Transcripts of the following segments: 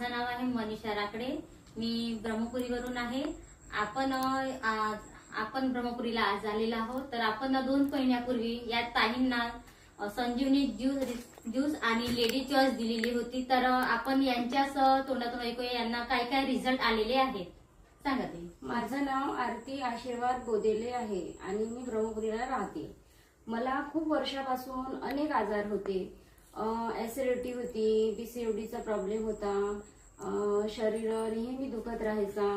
माझं नाव आहे मनीषा राकडे. मी ब्रह्मपुरीवरून आहे. आपण आज- आपण ब्रह्मपुरीला आज आलेलो आहोत. तर आपण दोन महिन्यापूर्वी या ताईंना संजीवनी ज्यूस ज्यूस आणि लेडी चॉईस दिलेली होती. तर आपण यांच्याच तोंडातून ऐकूया यांना काय काय रिझल्ट आलेले आहेत. सांगा ते माझं नाव आरती आशीर्वाद बोदेले आहे आणि मी ब्रह्मपुरीला राहते. मला खूप वर्षापासून अनेक आजार होते. ऍसिडिटी होती पीसीओडीचा प्रॉब्लेम होता शरीर नेहमी दुखत राहायचा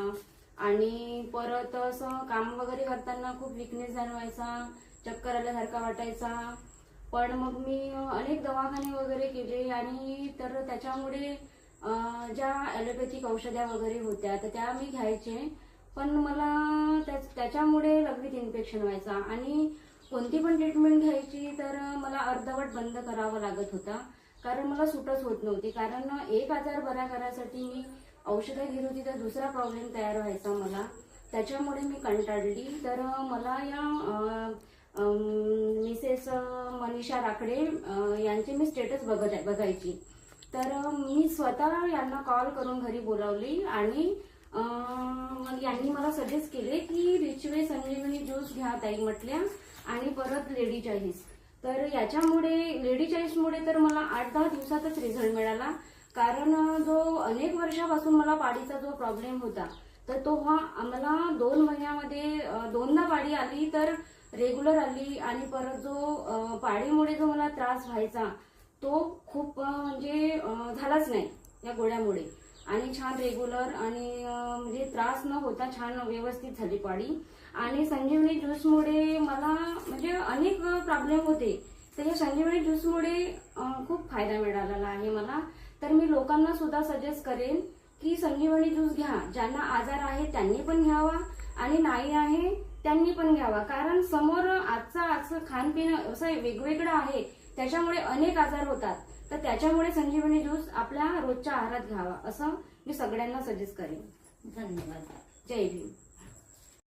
आणि परत असं काम वगैरे करताना खूप विकनेस जाणवायचा चक्कर आल्यासारखा वाटायचा. पण मग मी अनेक दवाखाने वगैरे केले आणि तर त्याच्यामुळे ज्या ॲलोपॅथिक औषध्या वगैरे होत्या तर त्या मी घ्यायचे. पण मला त्याच्यामुळे लघवीत इन्फेक्शन व्हायचा आणि कोणती पण ट्रीटमेंट घ्यायची तर मला अर्धवट बंद करावा लागत होता. कारण मला सुटच होत नव्हती. कारण एक आजार बरा करायसाठी मी औषधं घेत होती तर दुसरा प्रॉब्लेम तयार व्हायचा मला. त्याच्यामुळे मी कंटाळली. तर मला या मिसेस मनीषा राकडे यांचे मी स्टेटस बघत आहे बघायची. तर मी स्वतः यांना कॉल करून घरी बोलावली आणि मग यांनी मला सजेस्ट केले की रिचवे संजीवनी ज्यूस घ्या ताई म्हटल्या. आणि परत लेडी चॉईस तर याच्यामुळे लेडी चॉईसमुळे तर मला आठ दहा दिवसातच रिझल्ट मिळाला. कारण जो अनेक वर्षापासून मला पाडीचा जो प्रॉब्लेम होता तर तो हा आम्हाला दोन महिन्यामध्ये दोनदा पाडी आली तर रेग्युलर आली आणि परत जो पाडीमुळे जो मला त्रास व्हायचा तो खूप म्हणजे झालाच नाही या गोळ्यामुळे. आणि छान रेग्युलर आणि म्हणजे त्रास न होता छान व्यवस्थित झाली पाडी आणि संजीवनी ज्यूसमुळे मला म्हणजे अनेक प्रॉब्लेम होते. तर या संजीवनी ज्यूसमुळे खूप फायदा मिळालेला आहे मला. तर मी लोकांना सुद्धा सजेस्ट करेन की संजीवनी ज्यूस घ्या. ज्यांना आजार आहे त्यांनी पण घ्यावा आणि नाही आहे त्यांनी पण घ्यावा. कारण समोर आजचा आजचं खानपिन असं वेगवेगळं आहे. त्याच्यामुळे अनेक आजार होतात. तर त्याच्यामुळे संजीवनी ज्यूस आपल्या रोजच्या आहारात घ्यावा असं मी सगळ्यांना सजेस्ट करेन. धन्यवाद. जय भीम.